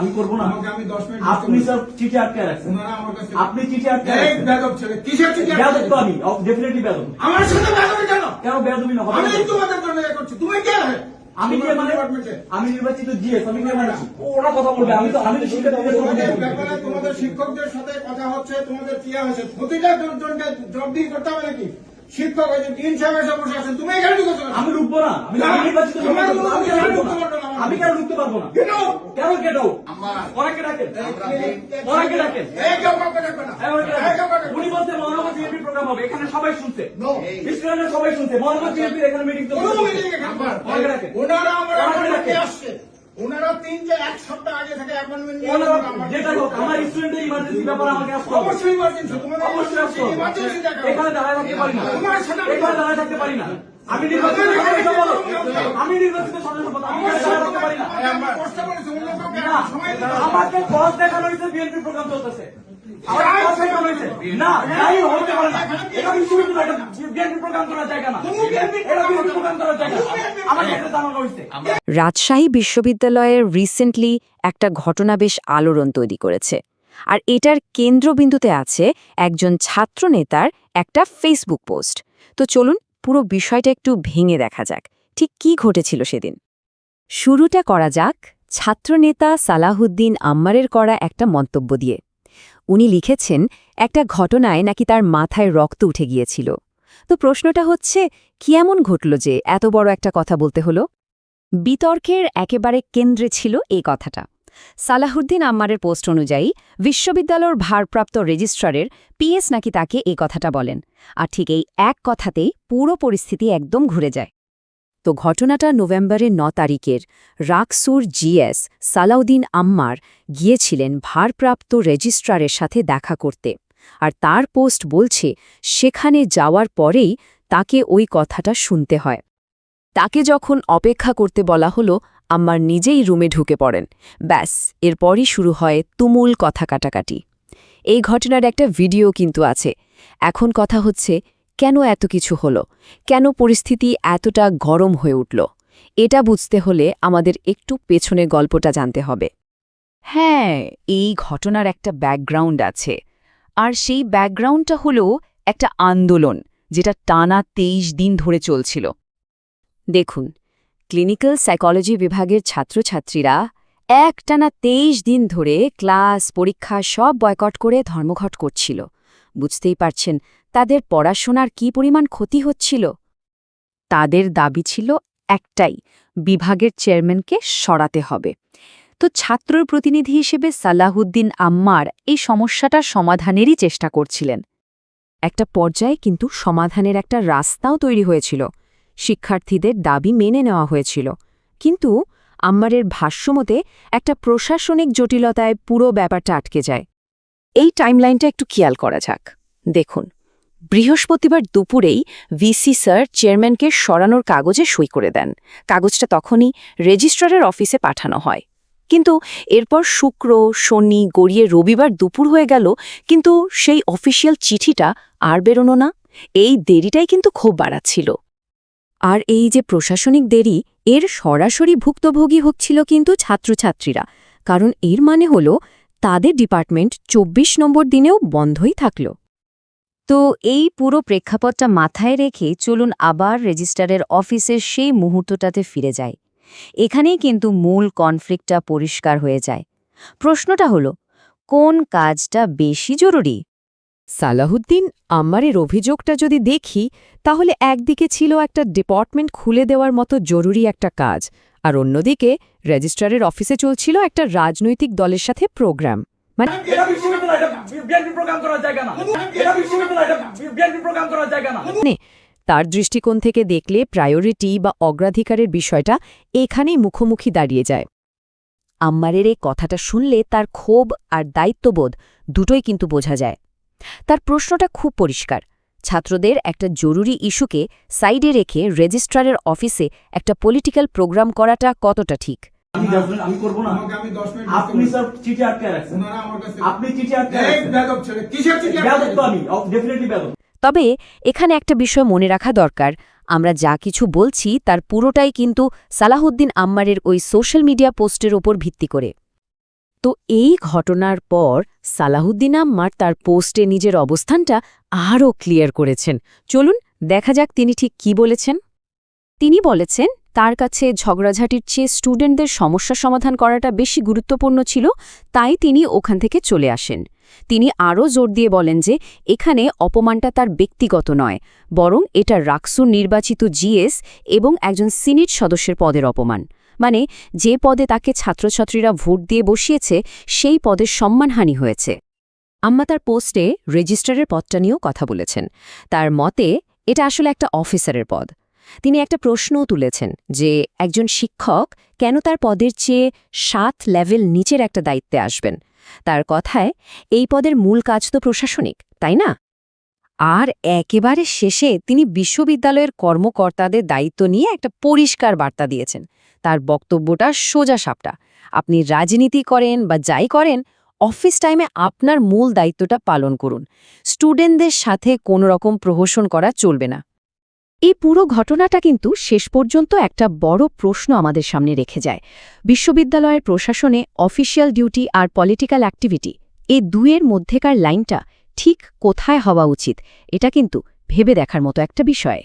আমি করব না। আমাকে আমি 10 মিনিট আপনি স্যার চিঠি আটকে রাখছেন। ওনারা আমার কাছে আপনি চিঠি আটকে এই রাখছেন। বেদব ছেলে কিসের চিঠি আটকে বেয়াদব তো আমি ডেফিনেটলি আমার সাথে বেদবি কেন? কেন না? আমি তোমাদের জন্য এ করছি। তুমি কে? হে আমি কে মানে? আমি নির্বাচিত জিএস আমি কে মানে? ওরা কথা বলবে আমি তো আমি তো তোমাদের ব্যাপারে তোমাদের শিক্ষকদের সাথে কথা হচ্ছে তোমাদের কি হয়েছে প্রতিটা জনকে জবাবদি করতে হবে নাকি? শিক্ষক হয়েছে তিন সাহেব এসে বসে আছেন তুমি এখানে ঢুকেছো আমি ঢুকবো না আমি নির্বাচিত আমি কেন ঢুকতে পারব না। কেন ঢুকতে পারব না কেন? কেন কেন ওনাকে ডাকেন ওনাকে ডাকেন এই কেউ কাউকে ডাকবে না। হ্যাঁ, ওনাকে এই কেউ কাউকে ডাকেন। ডাকবে উনি বলছে মহানগর বিএনপি প্রোগ্রাম হবে এখানে সবাই শুনছে. সবাই শুনছে মহানগর বিএনপির এখানে মিটিং খাবার। ওনারা আমার। আসছে। ওনারা তিন যে এক সপ্তাহ আগে থেকে অ্যাপয়েন্টমেন্ট নিয়ে ওনারা আমার- যেটা হোক আমার স্টুডেন্টের ইমার্জেন্সি ব্যাপারে আমাকে আসতে হবে। অবশ্যই emergency, তোমাদের অবশ্যই আসতে হবে। emergency দেখা হবে। এখানে দাঁড়ায় থাকতে পারি না। তোমার সাথে আমি- এখানে দাঁড়ায় থাকতে পারি না। আমি নির্বাচিত সদস্য বলো। আমি নির্বাচিত সদস্য বলো। আমি দাঁড়ায় থাকতে পারি না। আমার কষ্ট করেছি, অন্য কাউকে না, সময় দিতে হবে। আমাকে বস দেখানো হয়েছে বিএনপি প্রোগ্রাম চলতেছে। আমাকে boss দেখানো হয়েছে। না নাই হতে পারে না। এটা বিশ্ববিদ্যালয় বিএনপি প্রোগ্রাম করার জায়গা না। এটা বিএনপি প্রোগ্রাম করার জায়গা। না। এটা জানানো হয়েছে রাজশাহী বিশ্ববিদ্যালয়ের রিসেন্টলি একটা ঘটনা বেশ আলোড়ন তৈরি করেছে। আর এটার কেন্দ্রবিন্দুতে আছে একজন ছাত্রনেতার একটা ফেসবুক পোস্ট তো চলুন পুরো বিষয়টা একটু ভেঙে দেখা যাক। ঠিক কি ঘটেছিল সেদিন? শুরুটা করা যাক ছাত্রনেতা সালাহুদ্দিন আম্মারের করা একটা মন্তব্য দিয়ে। উনি লিখেছেন, একটা ঘটনায় নাকি তার মাথায় রক্ত উঠে গিয়েছিল। তো প্রশ্নটা হচ্ছে, কি এমন ঘটল যে এত বড় একটা কথা বলতে হলো? বিতর্কের একেবারে কেন্দ্রে ছিল এই কথাটা। সালাহুদ্দিন আম্মারের পোস্ট অনুযায়ী, বিশ্ববিদ্যালয়ের ভারপ্রাপ্ত রেজিস্ট্রারের পিএস নাকি তাকে এই কথাটা বলেন। আর ঠিক এই এক কথাতেই পুরো পরিস্থিতি একদম ঘুরে যায়। তো ঘটনাটা নভেম্বরের ন তারিখের। রাকসুর জিএস সালাউদ্দিন আম্মার গিয়েছিলেন ভারপ্রাপ্ত রেজিস্ট্রারের সাথে দেখা করতে। আর তার পোস্ট বলছে, সেখানে যাওয়ার পরেই তাকে ওই কথাটা শুনতে হয়। তাকে যখন অপেক্ষা করতে বলা হলো, আম্মার নিজেই রুমে ঢুকে পড়েন। ব্যাস, এরপরই শুরু হয় তুমুল কথা কাটাকাটি। এই ঘটনার একটা ভিডিও কিন্তু আছে। এখন কথা হচ্ছে কেন এত কিছু হলো? কেন পরিস্থিতি এতটা গরম হয়ে উঠল? এটা বুঝতে হলে আমাদের একটু পেছনে গল্পটা জানতে হবে। হ্যাঁ এই ঘটনার একটা ব্যাকগ্রাউন্ড আছে। আর সেই ব্যাকগ্রাউন্ডটা হল একটা আন্দোলন, যেটা টানা তেইশ দিন ধরে চলছিল। দেখুন, ক্লিনিক্যাল সাইকোলজি বিভাগের ছাত্রছাত্রীরা একটানা তেইশ দিন ধরে ক্লাস, পরীক্ষা সব বয়কট করে ধর্মঘট করছিল। বুঝতেই পারছেন তাদের পড়াশোনার কি পরিমাণ ক্ষতি হচ্ছিল? তাদের দাবি ছিল একটাই, বিভাগের চেয়ারম্যানকে সরাতে হবে। তো ছাত্র প্রতিনিধি হিসেবে সালাহুদ্দিন আম্মার এই সমস্যাটার সমাধানেরই চেষ্টা করছিলেন। একটা পর্যায়ে কিন্তু সমাধানের একটা রাস্তাও তৈরি হয়েছিল। শিক্ষার্থীদের দাবি মেনে নেওয়া হয়েছিল। কিন্তু আম্মারের ভাষ্যমতে একটা প্রশাসনিক জটিলতায় পুরো ব্যাপারটা আটকে যায়। এই টাইমলাইনটা একটু খেয়াল করা যাক। দেখুন বৃহস্পতিবার দুপুরেই ভিসি স্যার চেয়ারম্যানকে সরানোর কাগজে সই করে দেন। কাগজটা তখনই রেজিস্ট্রারের অফিসে পাঠানো হয়। কিন্তু এরপর শুক্র, শনি, গড়িয়ে রবিবার দুপুর হয়ে গেল, কিন্তু সেই অফিসিয়াল চিঠিটা আর বেরোনো না। এই দেরিটাই কিন্তু খুব বাড়াচ্ছিল। আর এই যে প্রশাসনিক দেরি, এর সরাসরি ভুক্তভোগী হচ্ছিল কিন্তু ছাত্রছাত্রীরা। কারণ এর মানে হল, তাদের ডিপার্টমেন্ট ২৪ নম্বর দিনেও বন্ধই থাকল। তো এই পুরো প্রেক্ষাপটটা মাথায় রেখে চলুন আবার রেজিস্ট্রারের অফিসের সেই মুহূর্তটাতে ফিরে যায় এখানেই কিন্তু মূল কনফ্লিক্টটা পরিষ্কার হয়ে যায়। প্রশ্নটা হল, কোন কাজটা বেশি জরুরি? সালাহুদ্দিন আম্মারের অভিযোগটা যদি দেখি, তাহলে একদিকে ছিল একটা ডিপার্টমেন্ট খুলে দেওয়ার মতো জরুরি একটা কাজ, আর অন্যদিকে রেজিস্ট্রারের অফিসে চলছিল একটা রাজনৈতিক দলের সাথে প্রোগ্রাম। মানে এটা বিশ্ববিদ্যালয় এটা বিএনপি প্রোগ্রাম করার জায়গা না। এটা বিশ্ববিদ্যালয় এটা বিএনপি প্রোগ্রাম করার জায়গা না। তার দৃষ্টিকোণ থেকে দেখলে প্রায়োরিটি বা অগ্রাধিকারের বিষয়টা এখানেই মুখোমুখি দাঁড়িয়ে যায়। আম্মারের এই কথাটা শুনলে তার ক্ষোভ আর দায়িত্ববোধ দুটোই কিন্তু বোঝা যায়। তার প্রশ্নটা খুব পরিষ্কার। ছাত্রদের একটা জরুরি ইস্যুকে সাইডে রেখে রেজিস্ট্রারের অফিসে একটা পলিটিক্যাল প্রোগ্রাম করাটা কতটা ঠিক? আমি আমি করব না। আমাকে আমি 10 মিনিট আপনি স্যার চিঠি আটকে রাখছেন। ওনারা আমার কাছে আপনি চিঠি আটকে রাখছেন। বেদব ছেলে কিসের চিঠি তো আমি ডেফিনেটলি তবে এখানে একটা বিষয় মনে রাখা দরকার। আমরা যা কিছু বলছি তার পুরোটাই কিন্তু সালাহুদ্দিন আম্মারের ওই সোশ্যাল মিডিয়া পোস্টের ওপর ভিত্তি করে। তো এই ঘটনার পর সালাহুদ্দিন আম্মার তার পোস্টে নিজের অবস্থানটা আরও ক্লিয়ার করেছেন। চলুন দেখা যাক তিনি ঠিক কি বলেছেন। তিনি বলেছেন তার কাছে ঝগড়াঝাটির চেয়ে স্টুডেন্টদের সমস্যা সমাধান করাটা বেশি গুরুত্বপূর্ণ ছিল, তাই তিনি ওখান থেকে চলে আসেন। তিনি আরও জোর দিয়ে বলেন যে, এখানে অপমানটা তার ব্যক্তিগত নয়, বরং এটা রাকসুর নির্বাচিত জিএস এবং একজন সিনিট সদস্যের পদের অপমান। মানে যে পদে তাকে ছাত্রছাত্রীরা ভোট দিয়ে বসিয়েছে, সেই পদের সম্মানহানি হয়েছে। আম্মা তার পোস্টে রেজিস্ট্রারের পদটা নিয়েও কথা বলেছেন। তার মতে, এটা আসলে একটা অফিসারের পদ। তিনি একটা প্রশ্নও তুলেছেন যে একজন শিক্ষক কেন তার পদের চেয়ে সাত লেভেল নিচের একটা দায়িত্বে আসবেন? তার কথায়, এই পদের মূল কাজ তো প্রশাসনিক, তাই না? আর একেবারে শেষে তিনি বিশ্ববিদ্যালয়ের কর্মকর্তাদের দায়িত্ব নিয়ে একটা পরিষ্কার বার্তা দিয়েছেন। তার বক্তব্যটা সোজা সাপটা। আপনি রাজনীতি করেন বা যাই করেন, অফিস টাইমে আপনার মূল দায়িত্বটা পালন করুন। স্টুডেন্টদের সাথে কোনো রকম প্রহসন করা চলবে না। এই পুরো ঘটনাটা কিন্তু শেষ পর্যন্ত একটা বড় প্রশ্ন আমাদের সামনে রেখে যায়। বিশ্ববিদ্যালয়ের প্রশাসনে অফিসিয়াল ডিউটি আর পলিটিক্যাল অ্যাক্টিভিটি এই দুয়ের মধ্যেকার লাইনটা ঠিক কোথায় হওয়া উচিত, এটা কিন্তু ভেবে দেখার মতো একটা বিষয়।